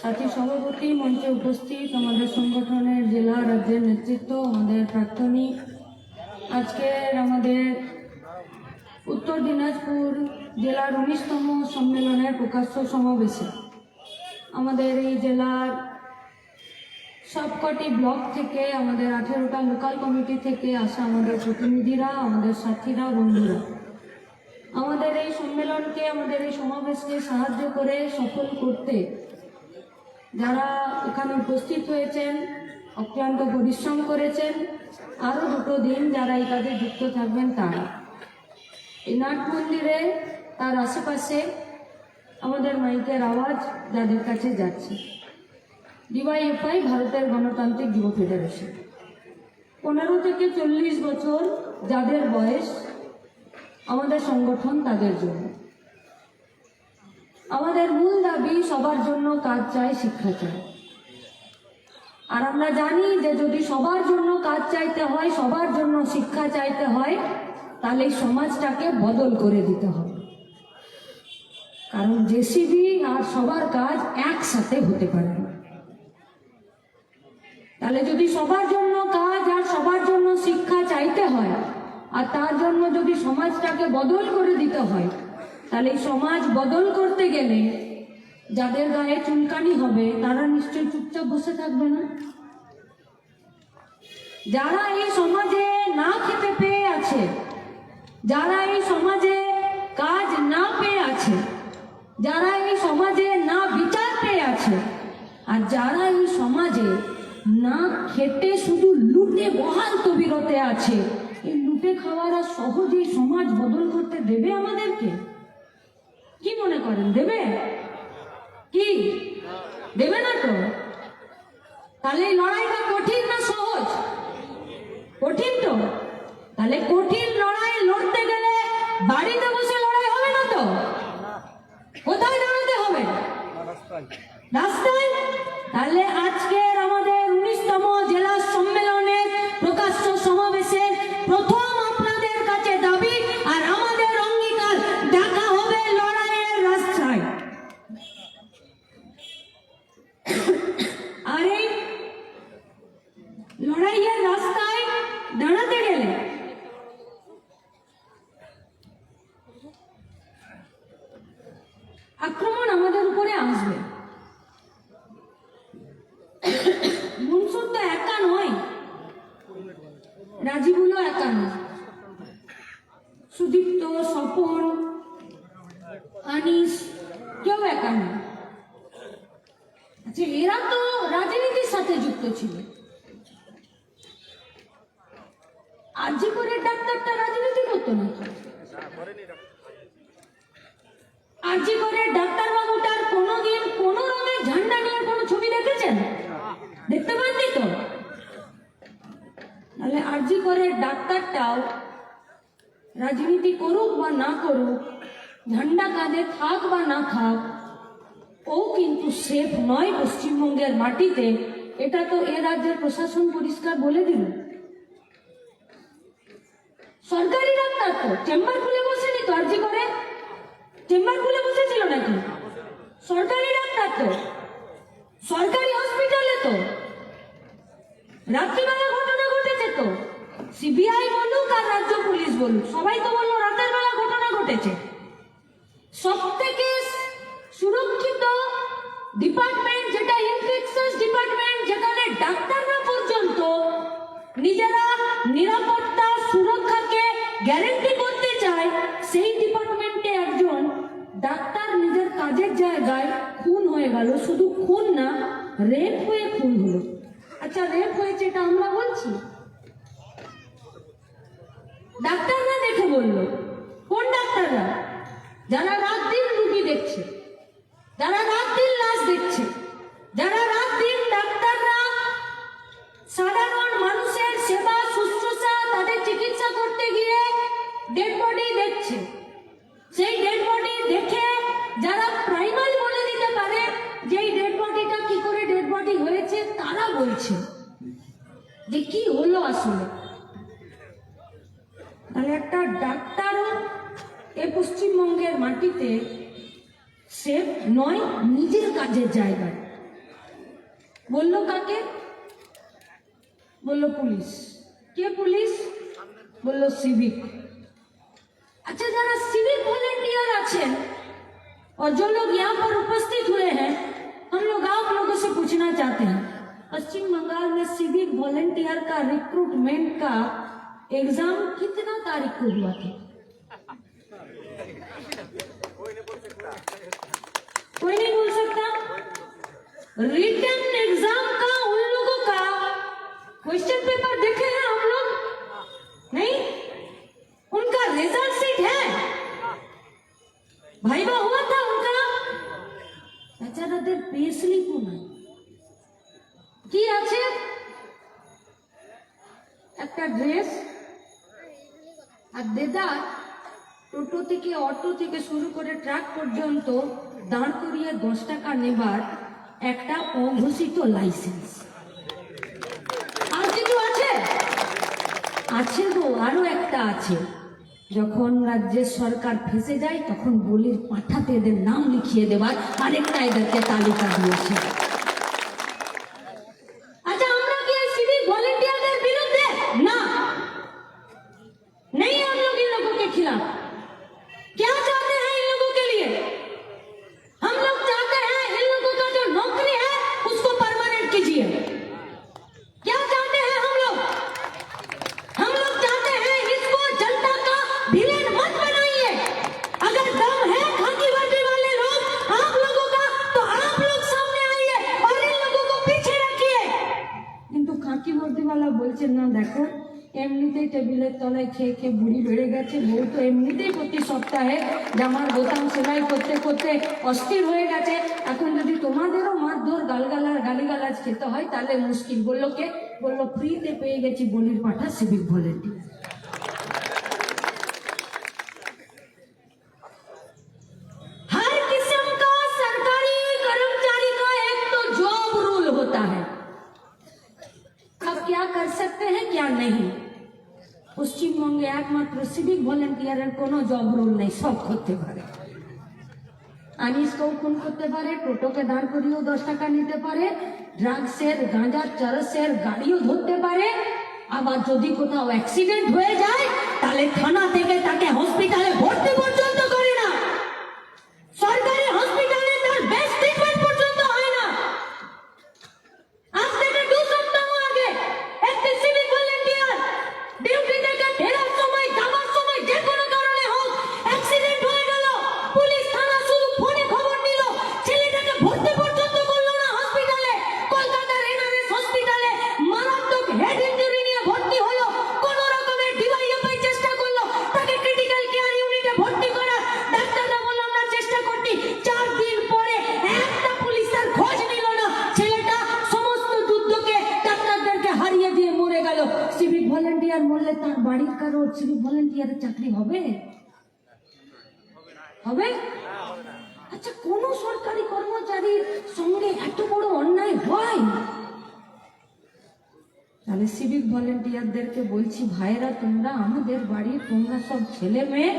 সাথী সভাপতি মঞ্চে উপস্থিত আমাদের সংগঠনের জেলা রাজ্যের নেতৃত্ব, আমাদের প্রাক্তনী। আজকের আমাদের উত্তর দিনাজপুর জেলার উনিশতম সম্মেলনের প্রকাশ্য সমাবেশে আমাদের এই জেলার সবকটি ব্লক থেকে, আমাদের আঠেরোটা লোকাল কমিটি থেকে আসা আমাদের প্রতিনিধিরা, আমাদের সাথীরা, বন্ধুরা। আমাদের এই সম্মেলনকে, আমাদের এই সমাবেশকে সাহায্য করে সফল করতে যারা এখানে উপস্থিত হয়েছেন, অক্লান্ত পরিশ্রম করেছেন আরও দুটো দিন যারা এই কাজে যুক্ত থাকবেন তারা। এই নাট মন্দিরে তার আশেপাশে আমাদের মাইকের আওয়াজ যাদের কাছে যাচ্ছে। ডিওয়াইএফআই, ভারতের গণতান্ত্রিক যুব ফেডারেশন। পনেরো থেকে চল্লিশ বছর যাদের বয়স আমাদের সংগঠন তাদের জন্য। আমাদের মূল দাবি সবার জন্য কাজ চাই, শিক্ষা চাই। আর আমরা জানি যে যদি সবার জন্য কাজ চাইতে হয়, সবার জন্য শিক্ষা চাইতে হয়, তাহলে সমাজটাকে বদল করে দিতে হবে। কারণ জেসিবি আর সবার কাজ একসাথে হতে পারে তাহলে যদি সবার জন্য কাজ আর সবার জন্য শিক্ষা চাইতে হয় আর তার জন্য যদি সমাজটাকে বদল করে দিতে হয়, তাহলে সমাজ বদল করতে গেলে যাদের গায়ে চুলকানি হবে, তারা নিশ্চয়ই চুপচাপ বসে থাকবে না? যারা এই সমাজে না খেতে পেয়ে আছে, যারা এই সমাজে কাজ না পেয়ে আছে, যারা এই সমাজে না বিচার পেয়ে আছে, আর যারা এই সমাজে না খেতে শুধু লুটে বহাল তবিরতে আছে লুটে খাওয়ারা সহজেই সমাজ বদল করতে দেবে আমাদেরকে? কি মনে করেন, দেবে? কি? দেবে না তো? তাহলে লড়াইটা কঠিন না সহজ? কঠিন তো। তাহলে কঠিন লড়াই লড়তে গেলে বাড়িতে বসে লড়াই হবে না তো? কোথায় দাঁড়াতে হবে? রাস্তায়? তাহলে আজকের আমাদের উনিশতম জেলা আক্রমণ আমাদের উপরে আসবে মনসুর তো একা নয় রাজীবুলও একা নয় সুদীপ্ত স্বপন আনিস কেউ একা নয় আচ্ছা এরা তো রাজনীতির সাথে যুক্ত ছিল আরজি করে ডাক্তারটা রাজনীতি করতো নাকি আরজি করে ডাক্তার বাবুটার কোনোদিন কোনো রঙের ঝান্ডা নিয়ে কোনো ছবি দেখেছেন দেখতে পাননি তো তাহলে আরজি করে ডাক্তারটাও রাজনীতি করুক বা না করুক ঝান্ডা কাঁধে থাক বা না থাক ও কিন্তু সেফ নয় পশ্চিমবঙ্গের মাটিতে এটা তো এ রাজ্যের প্রশাসন পরিষ্কার বলে দিল। সরকারি ডাক্তার তো চেম্বার খুলে বসেনি তো আরজি করে চেম্বার খুলে বসেছিল নাকি? সরকারি ডাক্তার তো, সরকারি হসপিটালে তো, রাত্রিবেলা ঘটনা ঘটেছে তো। সিবিআই বলুক আর রাজ্য পুলিশ বলুক, সবাই তো বলল রাতের বেলা ঘটনা ঘটেছে। সব থেকে সুরক্ষিত ডিপার্টমেন্ট ডাক্তাররা পর্যন্ত নিজেরা নিরাপত্তা সুরক্ষাকে গ্যারেন্টি করতে চায়, সেই ডিপার্টমেন্টে একজন ডাক্তার নিজের কাজের জায়গায় খুন হয়ে গেল। শুধু খুন না রেপ হয়ে খুন হলো। আচ্ছা রেপ হয়েছে এটা আমরা বলছি? ডাক্তাররা দেখে বলল, কোন ডাক্তাররা? যারা রাত দিন রুগী দেখছে, যারা রাত দিন লাশ দেখছে, যারা রাত দিন कोई नहीं बोल सकता रिटर्न एग्जाम का उन लोगों का क्वेश्चन पेपर देखे हैं हम लोग नहीं उनका रिजल्ट सीट है भाईबा हुआ था उनका বেচারাদের পে স্লিপও নাই কি আছে একটা ড্রেস আর দেদার টোটো থেকে অটো থেকে শুরু করে ট্রাক পর্যন্ত দাঁড় কুড়িয়ে দশ টাকা নেবার একটা অঘোষিত লাইসেন্স আর কিছু আছে। আছে তো, আরও একটা আছে। যখন রাজ্যের সরকার ফেসে যায়, তখন বলির পাঠাতে এদের নাম লিখিয়ে দেবার আরেকটা এদেরকে তালিকা দিয়েছে। আচ্ছা, ভলেন্টিয়ারদের না। আমরা অস্থির হয়ে গেছে এখন যদি তোমাদেরও মারধর গালগালা গালিগালাজ খেতে হয় তাহলে মুশকিল বললো কে বললো ফ্রিতে পেয়ে গেছি বলির পাঠা সিভিক ভলেন্টিয়ার পশ্চিমবঙ্গে একমাত্র সিভিক ভলেন্টিয়ারের কোনো জব রোল নেই সব করতে পারে আনিসকেও খুন করতে পারে, টোটোকে দাঁড় করিয়েও দশ টাকা নিতে পারে, ড্রাগসের, গাঁজার, চারসের গাড়িও ধরতে পারে। আবার যদি কোথাও অ্যাক্সিডেন্ট হয়ে যায়, তাহলে থানা থেকে তাকে হসপিটালে ভর্তি পর্যন্ত তার রোড শুধু ভলেন্টিয়ারের চাকরি হবে? হবে? আচ্ছা কোন সরকারি কর্মচারীর সঙ্গে এত বড় অন্যায় হয়? তাহলে সিভিক ভলেন্টিয়ারদেরকে বলছি ভাইরা তোমরা আমাদের বাড়ির তোমরা সব ছেলে মেয়ে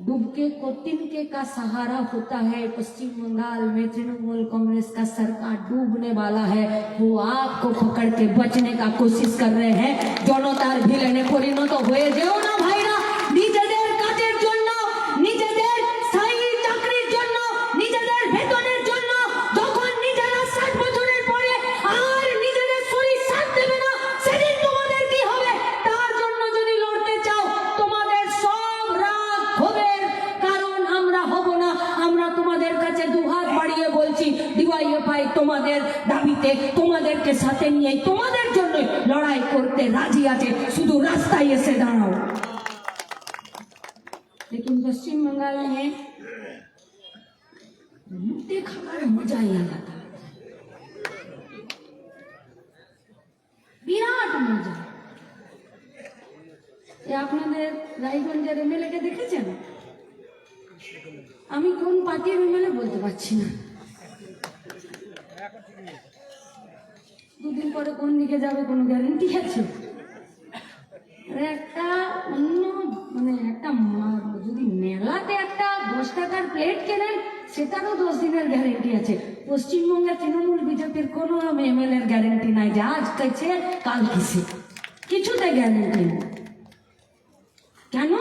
डुबके को तिनके का सहारा होता है, पश्चिम बंगाल में तृणमूल कांग्रेस का सरकार डूबने वाला है, वो आपको पकड़ के बचने का कोशिश कर रहे हैं। दोनों तार भी लेने को तो हुए जो ना भाई। তোমাদের দাবিতে তোমাদেরকে সাথে নিয়ে তোমাদের জন্য লড়াই করতে রাজি আছে শুধু রাস্তায় এসে দাঁড়াও लेकिन पश्चिम बंगाल में লুটে খাবার মজাই আলাদা বিরাট মজা এ আপনাদের রায়গঞ্জের এমএলএ কে দেখেছেন আমি কোন পার্টির এমএলএ বলতে পারছি না দুদিন পরে কোন দিকে যাবে কোনো গ্যারেন্টি আছে? একটা অন্য মানে একটা যদি মেলাতে একটা দশ টাকার প্লেট কেনেন, সেটারও দশ দিনের গ্যারেন্টি আছে। পশ্চিমবঙ্গের তৃণমূল, বিজেপির কোনো এমএলএ এর গ্যারেন্টি নাই যে আজ কাছে কাল কিছুতে গ্যারেন্টি নেই। কেন?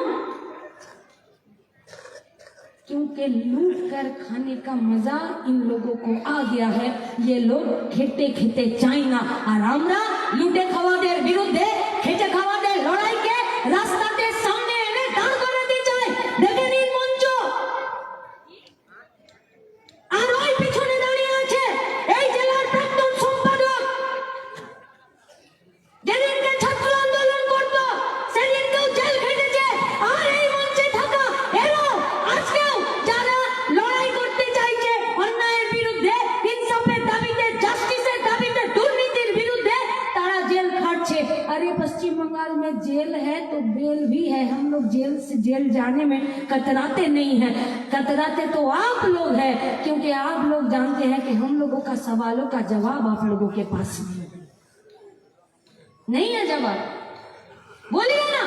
क्योंकि लूट कर खाने का मज़ा इन लोगों को आ गया है। ये लोग खेते खेते चाइना आराम लूटे खवा दे विरुद्ध खेचे खवा दे लड़ाई के रास्ता बताते तो आप लोग हैं, क्योंकि आप लोग जानते हैं कि हम लोगों का सवालों का जवाब आप लोगों के पास नहीं है जवाब। बोलिए ना।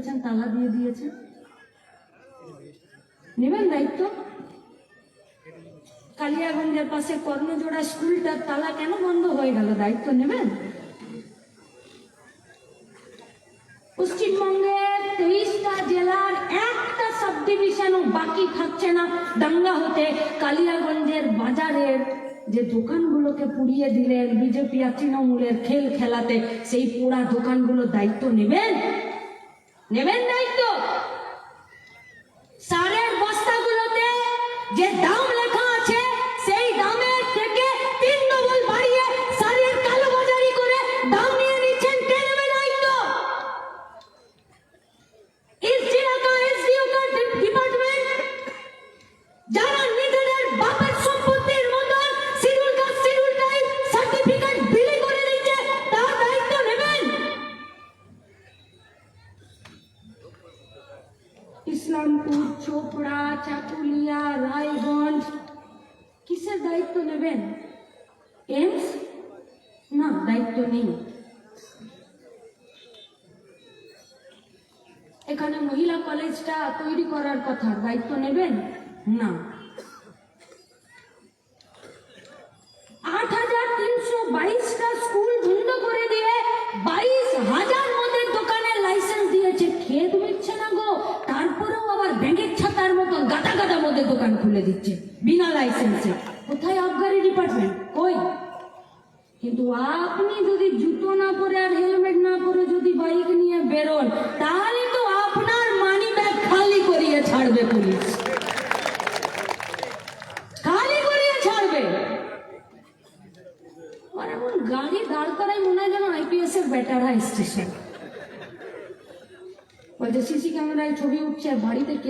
ফেলেছেন তালা দিয়ে দিয়েছেন। নেবেন দায়িত্ব? কালিয়াগঞ্জের পাশে কর্ণজোড়া স্কুলটার তালা কেন বন্ধ হয়ে গেল? দায়িত্ব নেবেন? পশ্চিমবঙ্গের তেইশটা জেলার একটা সাব ডিভিশনও বাকি থাকছে না। দাঙ্গা হতে কালিয়াগঞ্জের বাজারের যে দোকানগুলোকে পুড়িয়ে দিলেন, বিজেপি আর তৃণমূলের খেল খেলাতে সেই পোড়া দোকানগুলো দায়িত্ব নেবেন? নেবেন নাই তো? সারের বস্তাগুলোতে যে দাম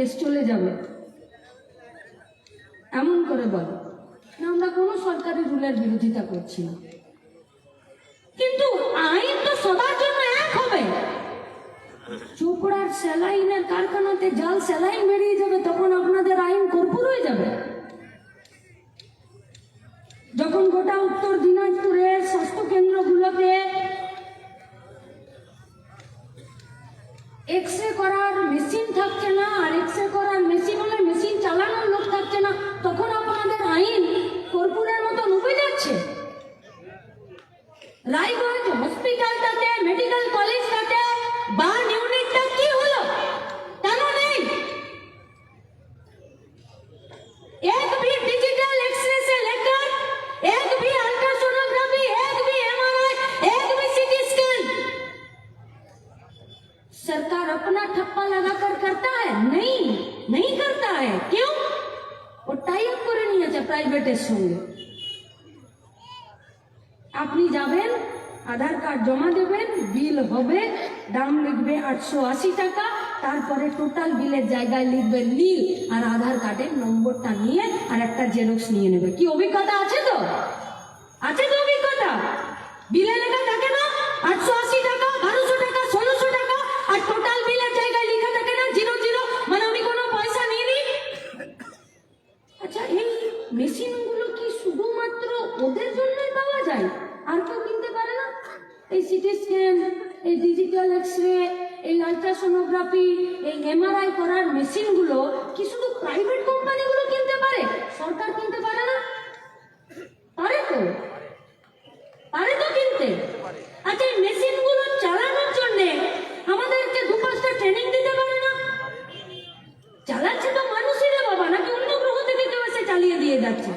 কেস চলে যাবে। এমন করে বলে। আমরা কোনো সরকারি রুলের বিরোধিতা করছি না। কিন্তু আইন তো সবার জন্য এক হবে। চোপড়ার স্যালাইনের কারখানাতে জাল স্যালাইন বেরিয়ে যাবে, তখন আপনাদের আইন কর্পূর হয়ে যাবে। যখন গোটা উত্তর দিন জমা দেবেন, বিল হবে, দাম লিখবে আটশো আশি টাকা, তারপরে টোটাল বিলের জায়গায় লিখবে নীল আর আধার কার্ডের নম্বরটা নিয়ে আর একটা জেরক্স নিয়ে নেবে। কি অভিজ্ঞতা আছে তো? আছে তো অভিজ্ঞতা? বিলের আলট্রাসোনোগ্রাফি এই এমআরআই করার মেশিনগুলো কি শুধু প্রাইভেট কোম্পানিগুলো কিনতে পারে? সরকার কিনতে পারে না? পারে তো। পারে তো কিনতে। আচ্ছা এই মেশিনগুলো চালানোর জন্য আমাদেরকে দু পাঁচটা ট্রেনিং দিতে পারে না? চালাচ্ছে তো মানুষই রে বাবা, নাকি অন্য গ্রহ থেকে কেউ এসে চালিয়ে দিয়ে যাচ্ছে?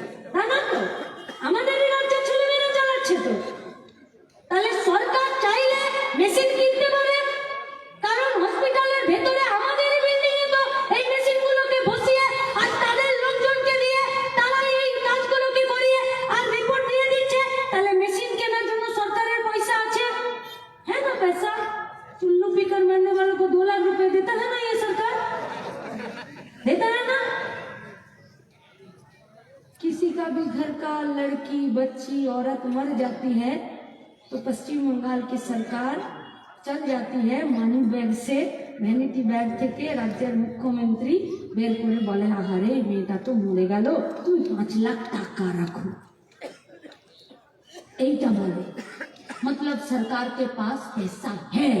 जाती है मनी बैग से भैनिटी बैग थे राज्य मुख्यमंत्री बेर कर बोले आहारे मेटा तो मरे गल तुम पाँच लाख टा रख मतलब सरकार के पास पैसा है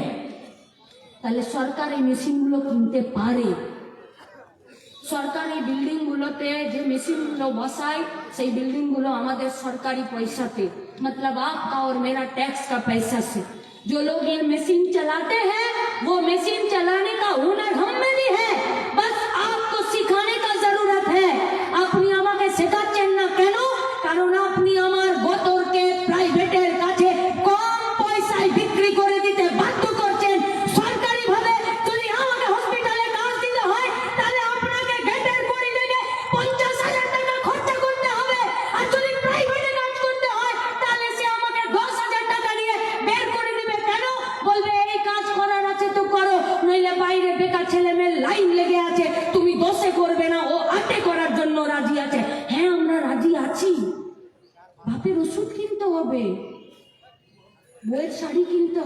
तेल सरकार मेसिन गो कहते सरकार बिल्डिंग गोते मेसिन गो बसाई बिल्डिंग गो सरकार पैसा से मतलब आपका और मेरा टैक्स का पैसा से जो लोग ये मशीन चलाते हैं, वो मशीन चलाने का हुनर हम में भी है।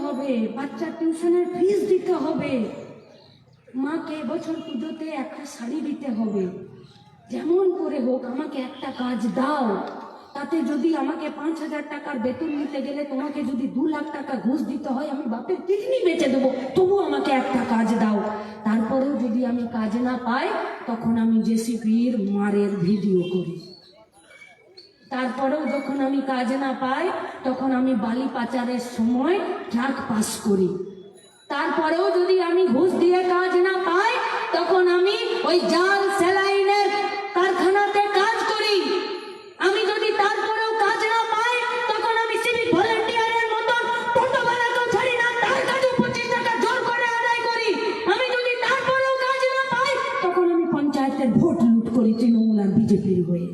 হবে বাচ্চার টিউশনের ফিস দিতে হবে। মাকে বছর পুজোতে একটা শাড়ি দিতে হবে। যেমন করে হোক আমাকে একটা কাজ দাও। তাতে যদি আমাকে পাঁচ হাজার টাকার বেতন নিতে গেলে তোমাকে যদি দু লাখ টাকা ঘুষ দিতে হয়, আমি বাপের কিডনি বেচে দেবো। তবু আমাকে একটা কাজ দাও। তারপরেও যদি আমি কাজ না পাই, তখন আমি জেসিপির মারের ভিডিও করি। তারপরেও যখন আমি কাজ না পাই, তখন আমি বালি পাচারের সময় ট্রাক পাস করি। তারপরেও যদি আমি ঘুষ দিয়ে কাজ না পাই, তখন আমি ওই জাল সেলাইনের কারখানাতে কাজ করি। আমি যদি তারপরেও কাজ না পাই, তখন আমি সিভিক ভলেন্টিয়ারের মতন টোটোওয়ালাকেও ছাড়ি না, তার কাছে পঁচিশ টাকা জোর করে আদায় করি। আমি যদি তারপরেও কাজ না পাই, তখন আমি পঞ্চায়েতের ভোট লুট করি তৃণমূল আর বিজেপির হয়ে।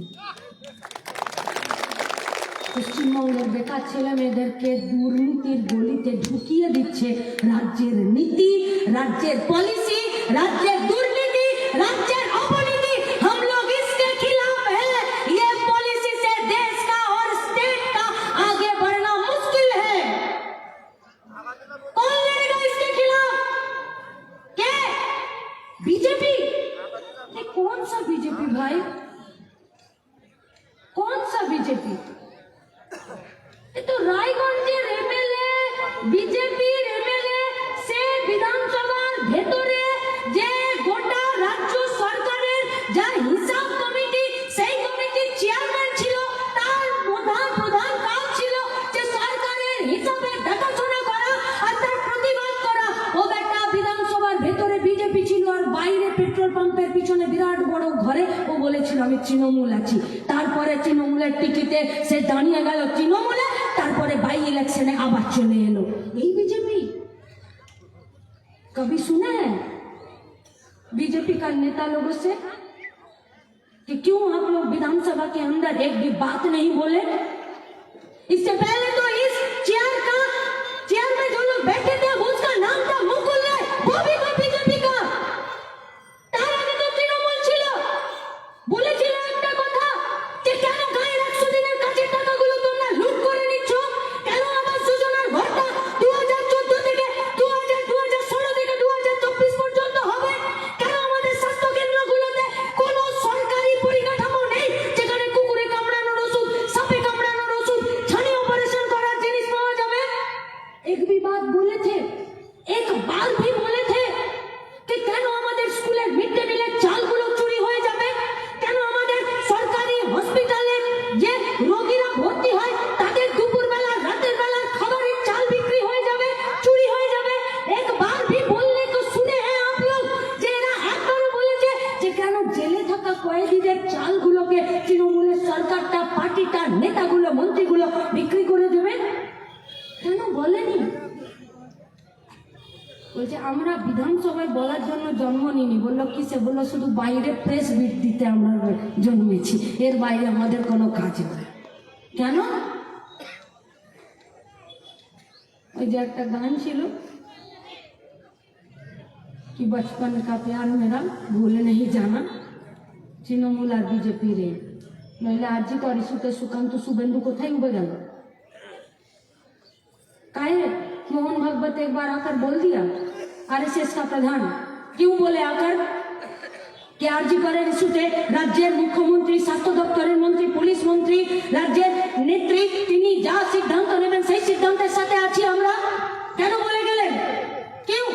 পশ্চিমবঙ্গের বেকার ছেলে মেয়েদেরকে দুর্নীতির গলিতে ঢুকিয়ে দিচ্ছে রাজ্যের নীতি, রাজ্যের পলিসি রাজ্যের দুর্নীতি, রাজ্যের পাম্পের পিছনে বিরাট বড় ঘরে ও বলেছিল আমি তৃণমূল আছি তারপরে তৃণমূলের টিকিটে সে দাঁড়িয়ে গেল তৃণমূলে তারপরে বাই ইলেকশনে আবার চলে এলো এই বিজেপি कभी सुना है बीजेपी का नेता लोगों से कि क्यों आप लोग विधानसभा के अंदर एक भी बात नहीं बोले इससे पहले तो इस चेयर का বাইরে প্রেস মিট আমরা জন্মেছি। এর বাইরে আমাদের কোনো কাজ নয় কেন? ওই যে একটা গান ছিল। কি बचपन का प्यार मेरा ভুলে नहीं জানা। তৃণমূল আর বিজেপি রে নইলে আর কর ইস্যুতে সুকান্ত, শুভেন্দু কোথায় উবে গেল? काहे मोहन भगवत एक बार आकर बोल दिया आरएसएस का प्रधान क्यों बोले आकर কেআরজিকরের ইস্যুতে রাজ্যের মুখ্যমন্ত্রী, স্বাস্থ্য দপ্তরের মন্ত্রী, পুলিশ মন্ত্রী, রাজ্যের নেত্রী, তিনি যা সিদ্ধান্ত নেবেন সেই সিদ্ধান্তের সাথে আছি আমরা। কেন বলে গেলেন? কেউ?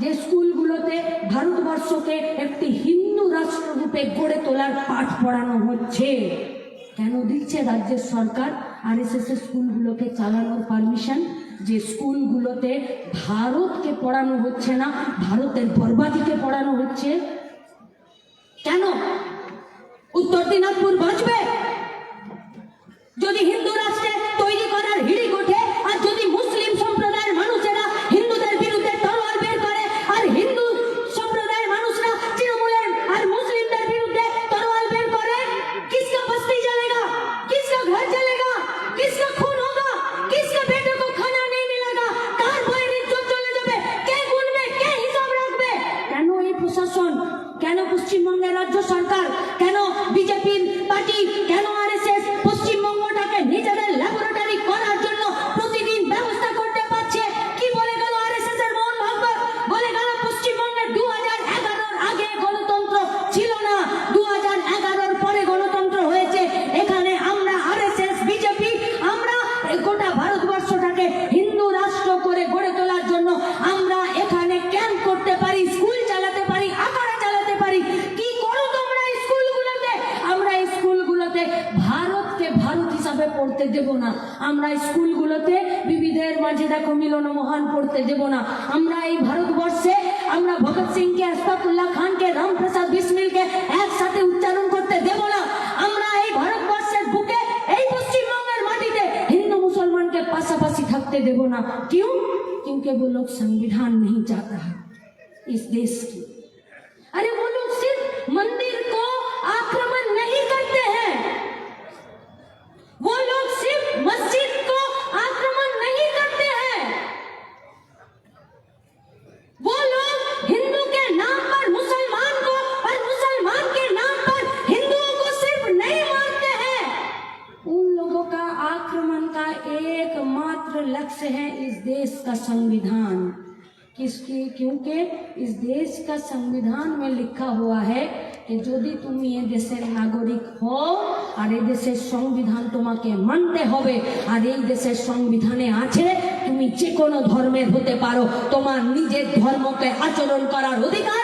যে স্কুলগুলোতে ভারতবর্ষকে একটি হিন্দু রাষ্ট্ররূপে গড়ে তোলার পাঠ পড়ানো হচ্ছে। কেন দিচ্ছে রাজ্যের সরকার? আর এস স্কুলগুলোকে চালানোর পারমিশন যে স্কুলগুলোতে ভারতকে পড়ানো হচ্ছে না, ভারতের বর্বাদীকে পড়ানো হচ্ছে? কেন? উত্তর দিনাজপুর বাঁচবে? যদি হিন্দু রাষ্ট্রে তৈরি করার হিড়ি ওঠে, আর যদি इस देश का संविधान में लिखा हुआ है যদি তুমি এ দেশের নাগরিক হও আর এই দেশের সংবিধান তোমাকে মানতে হবে আর এই দেশের সংবিধানে আছে তুমি যে কোনো ধর্মের হতে পারো তোমার নিজের ধর্মকে আচরণ করার অধিকার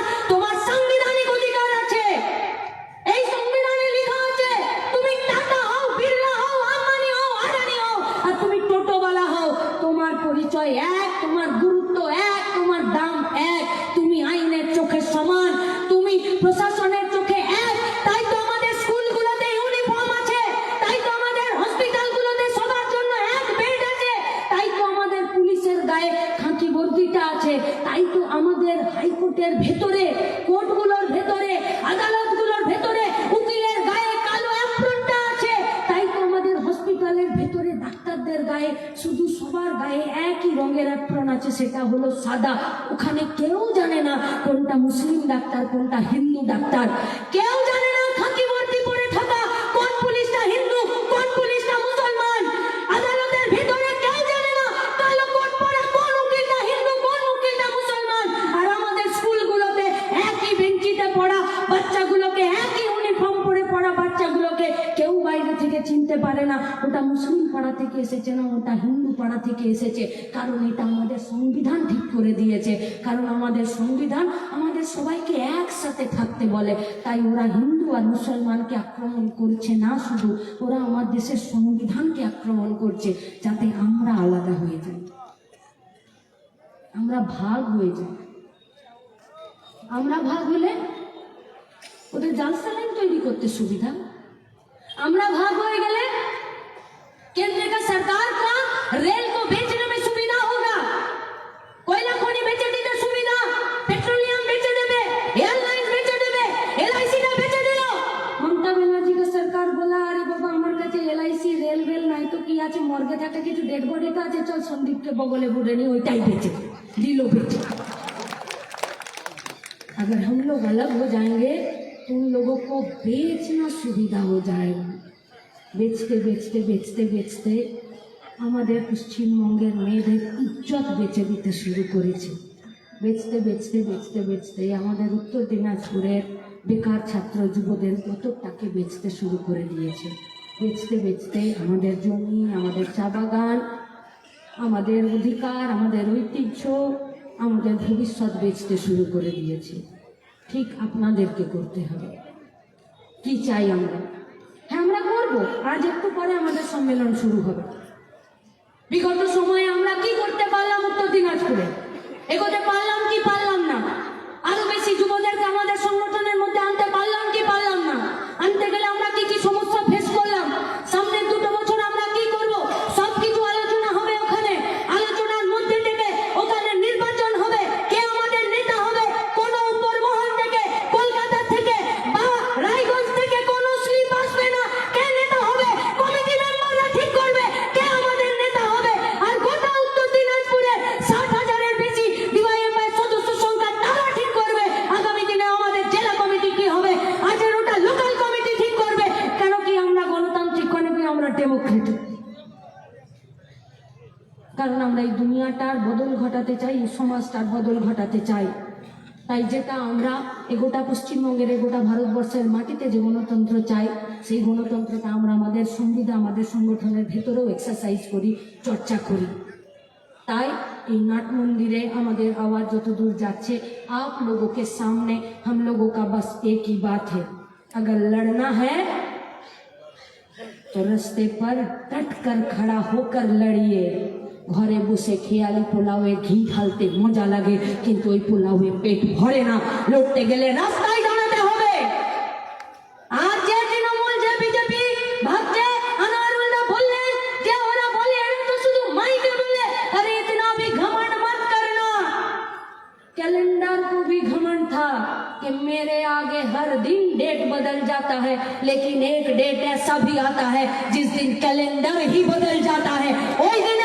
প্রশাসনের ¿Qué পাড়া থেকে এসেছে। কারণ এটা আমাদের সংবিধান ঠিক করে দিয়েছে। কারণ আমাদের সংবিধান আমাদের সবাইকে একসাথে থাকতে বলে। তাই ওরা হিন্দু আর মুসলমানকে আক্রমণ করছে না শুধু, ওরা আমার দেশের সংবিধানকে আক্রমণ করছে যাতে আমরা আলাদা হয়ে যাই। আমরা ভাগ হয়ে যাই। আমরা ভাগ হলে ওদের জালসা লাইন তৈরি করতে সুবিধা। আমরা ভাগ হয়ে গেলে केंद्र का सरकार का रेल को बेचने में सुविधा होगा कोयला खनि बेचे দিতে সুবিধা পেট্রোলিয়াম বেচে দেবে এয়ারলাইন্স বেচে দেবে এলআইসি টা বেচে দিল মমতা ব্যানার্জি কা সরকার বলা আরে বাবা আমার কাছে এলআইসি রেল রেল নাই তো কি আছে মর্গে থাকে কিছু ডেড বডি তো আছে চল সন্দীপকে বগলে বুড়ে নি ওইটাই বেচে দিল বেচে अगर हम लोग अलग हो जाएंगे तो उन लोगों को बेचना सुविधा हो जाएगा বেচতে বেচতে বেচতে বেচতে আমাদের পশ্চিমবঙ্গের মেয়েদের ইজ্জত বেচে দিতে শুরু করেছে। বেচতে বেচতে বেচতে বেচতে আমাদের উত্তর দিনাজপুরের বেকার ছাত্র যুবদের কতটাকে বেচতে শুরু করে দিয়েছে। বেচতে বেচতে আমাদের জমি, আমাদের চা বাগান, আমাদের অধিকার, আমাদের ঐতিহ্য, আমাদের ভবিষ্যৎ বেচতে শুরু করে দিয়েছে। ঠিক আপনাদেরকে করতে হবে। কি চাই আমরা? আমরা করব? আজ একটু পরে আমাদের সম্মেলন শুরু হবে। বিগত সময়ে আমরা কি করতে পারলাম উত্তর দিনাজপুরে? এগোতে পারলাম কি পারলাম না? আরও বেশি যুবদেরকে আমাদের সংগঠনের মধ্যে আনতে এই সমাজটার বদল ঘটাতে চাই তাই যেটা আমরা এগোটা পশ্চিমবঙ্গের এগোটা ভারতবর্ষের মাটিতে যে গণতন্ত্র চাই সেই গণতন্ত্রটা আমরা আমাদের সংবিধান আমাদের সংগঠনের ভেতরেও এক্সারসাইজ করি চর্চা করি তাই এই নাট মন্দিরে আমাদের আওয়াজ যত দূর যাচ্ছে आप लोगों के सामने हम लोगों का बस एक ही बात है अगर लड़ना है তো রাস্তে পর টট কর খড়া হোকর লড়িয়ে ঘরে বসে খেয়ালি পোলাওয়ে ঘি ঢালতে মজা লাগে কিন্তু ওই পোলাওয়ে পেট ভরে না লড়তে গেলে রাস্তায় দাঁড়াতে হবে আর যে তৃণমূল যে বিজেপি ভাবছে আনোয়ারুল্লাহ বললেন যে ওরা বলে এরা তো শুধু মাইকে বলে আরে ইতনা भी घमंड मत करना कैलेंडर को भी घमंड था कि मेरे आगे हर दिन डेट बदल जाता है लेकिन एक डेट ऐसा भी आता है जिस दिन कैलेंडर ही बदल जाता है ওই দিনের